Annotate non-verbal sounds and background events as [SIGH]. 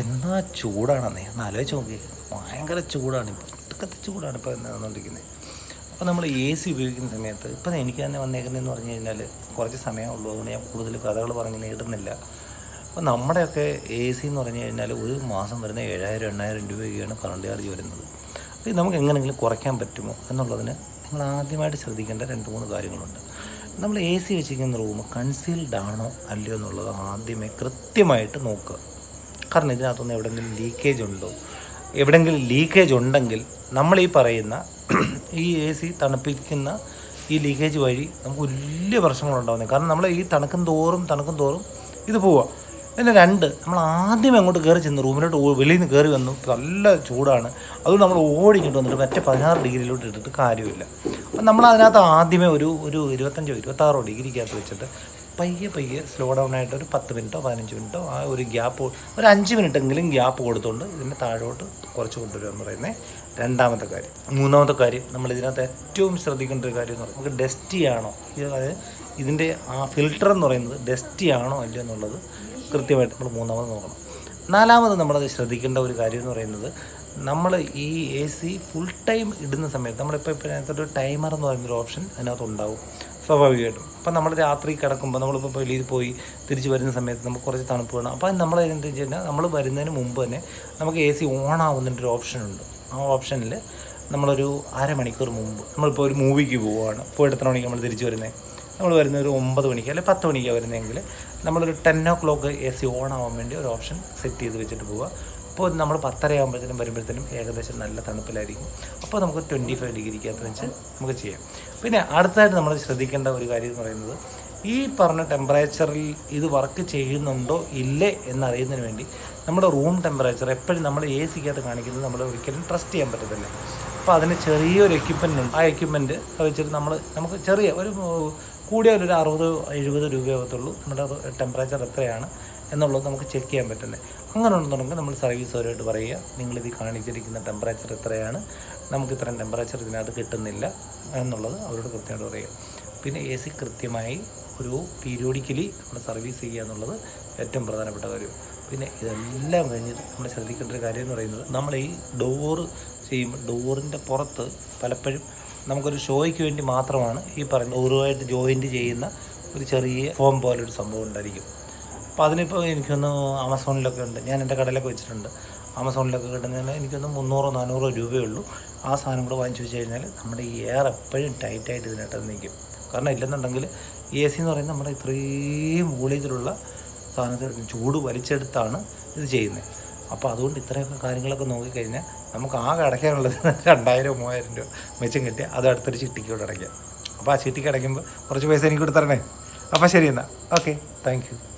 എന്നാ ചൂടാണെന്നേ ഒന്ന് ആലോചിച്ച് നോക്കി. ഭയങ്കര ചൂടാണ്. ഇപ്പോൾ ഒട്ടുക്കത്തെ ചൂടാണ് ഇപ്പോൾ നടന്നുകൊണ്ടിരിക്കുന്നത് അപ്പോൾ നമ്മൾ എ സി ഉപയോഗിക്കുന്ന സമയത്ത് ഇപ്പം എനിക്ക് തന്നെ വന്നേക്കുന്നതെന്ന് പറഞ്ഞു കഴിഞ്ഞാൽ കുറച്ച് സമയമുള്ളൂ. അതുകൊണ്ട് ഞാൻ കൂടുതൽ കഥകൾ പറഞ്ഞ് നേടുന്നില്ല അപ്പോൾ നമ്മുടെയൊക്കെ എ സി എന്ന് പറഞ്ഞു കഴിഞ്ഞാൽ ഒരു മാസം വരുന്ന ഏഴായിരം എണ്ണായിരം രൂപയൊക്കെയാണ് കറണ്ട് ചാർജ് വരുന്നത്. അപ്പോൾ നമുക്ക് എങ്ങനെയെങ്കിലും കുറയ്ക്കാൻ പറ്റുമോ എന്നുള്ളതിന് നിങ്ങൾ ആദ്യമായിട്ട് ശ്രദ്ധിക്കേണ്ട രണ്ട് മൂന്ന് കാര്യങ്ങളുണ്ട്. നമ്മൾ എ സി വെച്ചിരിക്കുന്ന റൂം കൺസീൽഡ് ആണോ അല്ലയോ എന്നുള്ളത് ആദ്യമേ കൃത്യമായിട്ട് നോക്കുക. കാരണം ഇതിനകത്തുനിന്ന് എവിടെയെങ്കിലും ലീക്കേജ് ഉണ്ടോ? എവിടെയെങ്കിലും ലീക്കേജ് ഉണ്ടെങ്കിൽ നമ്മൾ ഈ പറയുന്ന [CLEARS THROAT] ഈ എ സി തണുപ്പിക്കുന്ന ഈ ലീക്കേജ് വഴി നമുക്ക് വലിയ പ്രശ്നങ്ങളുണ്ടാകുന്നത് കാരണം നമ്മൾ ഈ തണുക്കും തോറും തണുക്കും തോറും ഇത് പോവുക പിന്നെ രണ്ട് നമ്മൾ ആദ്യം അങ്ങോട്ട് കയറി ചെന്ന് റൂമിലോട്ട് വെളിയിൽ നിന്ന് കയറി വന്നു. നല്ല ചൂടാണ്. അതുകൊണ്ട് നമ്മൾ ഓടിക്കിട്ട് വന്നിട്ട് മറ്റേ പതിനാറ് ഡിഗ്രിയിലോട്ട് ഇട്ടിട്ട് കാര്യമില്ല. അപ്പം നമ്മൾ അതിനകത്ത് ആദ്യമേ ഒരു ഒരു ഇരുപത്തഞ്ചോ ഇരുപത്താറോ ഡിഗ്രിക്കകത്ത് വെച്ചിട്ട് പയ്യെ പയ്യെ സ്ലോ ഡൗൺ ആയിട്ട് ഒരു പത്ത് മിനിറ്റോ പതിനഞ്ച് മിനിറ്റോ ആ ഒരു ഗ്യാപ്പ് ഒരു അഞ്ച് മിനിറ്റെങ്കിലും ഗ്യാപ്പ് കൊടുത്തുകൊണ്ട് ഇതിന്റെ താഴോട്ട് കുറച്ച് കൊണ്ടുവരിക എന്ന് പറയുന്നത് രണ്ടാമത്തെ കാര്യം. മൂന്നാമത്തെ കാര്യം നമ്മൾ ഇതിനകത്ത് ഏറ്റവും ശ്രദ്ധിക്കേണ്ട ഒരു കാര്യം എന്ന് പറയുന്നത് നമുക്ക് ഡസ്റ്റി ആണോ? അതായത് ഇതിന്റെ ആ ഫിൽട്ടർ എന്ന് പറയുന്നത് ഡസ്റ്റി ആണോ അല്ലയോ എന്നുള്ളത് കൃത്യമായിട്ട് നമ്മൾ മൂന്നാമത് നോക്കണം. നാലാമത് നമ്മളത് ശ്രദ്ധിക്കേണ്ട ഒരു കാര്യം എന്ന് പറയുന്നത് നമ്മൾ ഈ എ സി ഫുൾ ടൈം ഇടുന്ന സമയത്ത് നമ്മളിപ്പോൾ ഇപ്പോൾ അതിനകത്തൊരു ടൈമർ എന്ന് പറയുന്നൊരു ഓപ്ഷൻ അതിനകത്ത് ഉണ്ടാവും സ്വാഭാവികമായിട്ടും. അപ്പം നമ്മൾ രാത്രി കിടക്കുമ്പോൾ നമ്മളിപ്പോൾ വെളിയിൽ പോയി തിരിച്ച് വരുന്ന സമയത്ത് നമുക്ക് കുറച്ച് തണുപ്പ് വേണം. അപ്പോൾ നമ്മൾ എന്താ വെച്ച് കഴിഞ്ഞാൽ നമ്മൾ വരുന്നതിന് മുമ്പ് തന്നെ നമുക്ക് എ സി ഓൺ ആവുന്നതിന്റെ ഒരു ഓപ്ഷൻ ഉണ്ട്. ആ ഓപ്ഷനിൽ നമ്മളൊരു അരമണിക്കൂർ മുമ്പ് നമ്മളിപ്പോൾ ഒരു മൂവിക്ക് പോവുകയാണ് ഇപ്പോൾ എത്ര മണിക്ക് നമ്മൾ തിരിച്ച് വരുന്നത് നമ്മൾ വരുന്ന ഒരു ഒമ്പത് മണിക്ക് അല്ലെങ്കിൽ പത്ത് മണിക്കാണ് വരുന്നതെങ്കിൽ നമ്മളൊരു ten o'clock A C on ആവാൻ വേണ്ടി ഒരു ഓപ്ഷൻ സെറ്റ് ചെയ്ത് വെച്ചിട്ട് പോവുക. അപ്പോൾ നമ്മൾ പത്തര ആകുമ്പോഴത്തേനും വരുമ്പോഴത്തേനും ഏകദേശം നല്ല തണുപ്പിലായിരിക്കും. അപ്പോൾ നമുക്ക് ട്വന്റി ഫൈവ് ഡിഗ്രിക്കകത്ത് വെച്ച് നമുക്ക് ചെയ്യാം. പിന്നെ അടുത്തായിട്ട് നമ്മൾ ശ്രദ്ധിക്കേണ്ട ഒരു കാര്യം എന്ന് പറയുന്നത് ഈ പറഞ്ഞ ടെമ്പറേച്ചറിൽ ഇത് വർക്ക് ചെയ്യുന്നുണ്ടോ ഇല്ലേ എന്നറിയുന്നതിന് വേണ്ടി നമ്മുടെ റൂം ടെമ്പറേച്ചർ എപ്പോഴും നമ്മൾ എ സിക്കകത്ത് കാണിക്കുന്നത് നമ്മൾ ഒരിക്കലും ട്രസ്റ്റ് ചെയ്യാൻ പറ്റത്തില്ല. അപ്പോൾ അതിന് ചെറിയൊരു എക്യുപ്മെന്റ് ഉണ്ട്. ആ എക്യുപ്മെന്റ് വെച്ചിട്ട് നമ്മൾ നമുക്ക് ചെറിയ ഒരു കൂടിയ ഒരു അറുപത് എഴുപത് രൂപയാകത്തുള്ളൂ നമ്മുടെ ടെമ്പറേച്ചർ എത്രയാണ് എന്നുള്ളത് നമുക്ക് ചെക്ക് ചെയ്യാൻ പറ്റുന്നത് അങ്ങനെ ഉണ്ടെന്നുണ്ടെങ്കിൽ നമ്മൾ സർവീസുകാരോട് പറയുക നിങ്ങളിത് കാണിച്ചിരിക്കുന്ന ടെമ്പറേച്ചർ എത്രയാണ്? നമുക്ക് ഇത്രയും ടെമ്പറേച്ചർ ഇതിനകത്ത് കിട്ടുന്നില്ല എന്നുള്ളത് അവരോട് കൃത്യമായിട്ട് പറയുക. പിന്നെ എ സി കൃത്യമായി ഒരു പീരിയോഡിക്കലി നമ്മൾ സർവീസ് ചെയ്യുക എന്നുള്ളത് ഏറ്റവും പ്രധാനപ്പെട്ട കാര്യം. പിന്നെ ഇതെല്ലാം കഴിഞ്ഞിട്ട് നമ്മൾ ശ്രദ്ധിക്കേണ്ട ഒരു കാര്യം എന്ന് പറയുന്നത് നമ്മൾ ഈ ഡോറ് ചെയ്യുമ്പോൾ ഡോറിന്റെ പുറത്ത് പലപ്പോഴും നമുക്കൊരു ഷോയ്ക്ക് വേണ്ടി മാത്രമാണ് ഈ പറഞ്ഞ ഊറുമായിട്ട് ജോയിന്റ് ചെയ്യുന്ന ഒരു ചെറിയ ഫോം പോലെ ഒരു സംഭവം ഉണ്ടായിരിക്കും. അപ്പോൾ അതിനിപ്പോൾ എനിക്കൊന്ന് ആമസോണിലൊക്കെ ഉണ്ട്. ഞാൻ എന്റെ കടയിലൊക്കെ വെച്ചിട്ടുണ്ട്. ആമസോണിലൊക്കെ കിട്ടുന്നതിന് എനിക്കൊന്ന് മുന്നൂറോ നാനൂറോ രൂപയേ ഉള്ളൂ. ആ സാധനം കൂടെ വാങ്ങിച്ചു വെച്ച് കഴിഞ്ഞാൽ നമ്മുടെ എയർ എപ്പോഴും ടൈറ്റായിട്ട് ഇതിനകത്ത് നിൽക്കും. കാരണം ഇല്ലെന്നുണ്ടെങ്കിൽ എ സി എന്ന് പറയുന്നത് നമ്മുടെ ഇത്രയും വോളേജിലുള്ള സാധനത്തിൽ ചൂട് വലിച്ചെടുത്താണ് ഇത് ചെയ്യുന്നത്. അപ്പോൾ അതുകൊണ്ട് ഇത്രയൊക്കെ കാര്യങ്ങളൊക്കെ നോക്കിക്കഴിഞ്ഞാൽ നമുക്ക് ആകെ അടയ്ക്കാനുള്ളത് [LAUGHS] രണ്ടായിരം മൂവായിരം രൂപ മെച്ചം കിട്ടി. അത് അടുത്തൊരു ചിട്ടിക്കോട് അടയ്ക്കാം. അപ്പോൾ ആ ചിട്ടിക്ക് അടയ്ക്കുമ്പോൾ കുറച്ച് പൈസ എനിക്ക് കൊടുത്തരണേ അപ്പോൾ ശരി എന്നാൽ ഓക്കെ താങ്ക്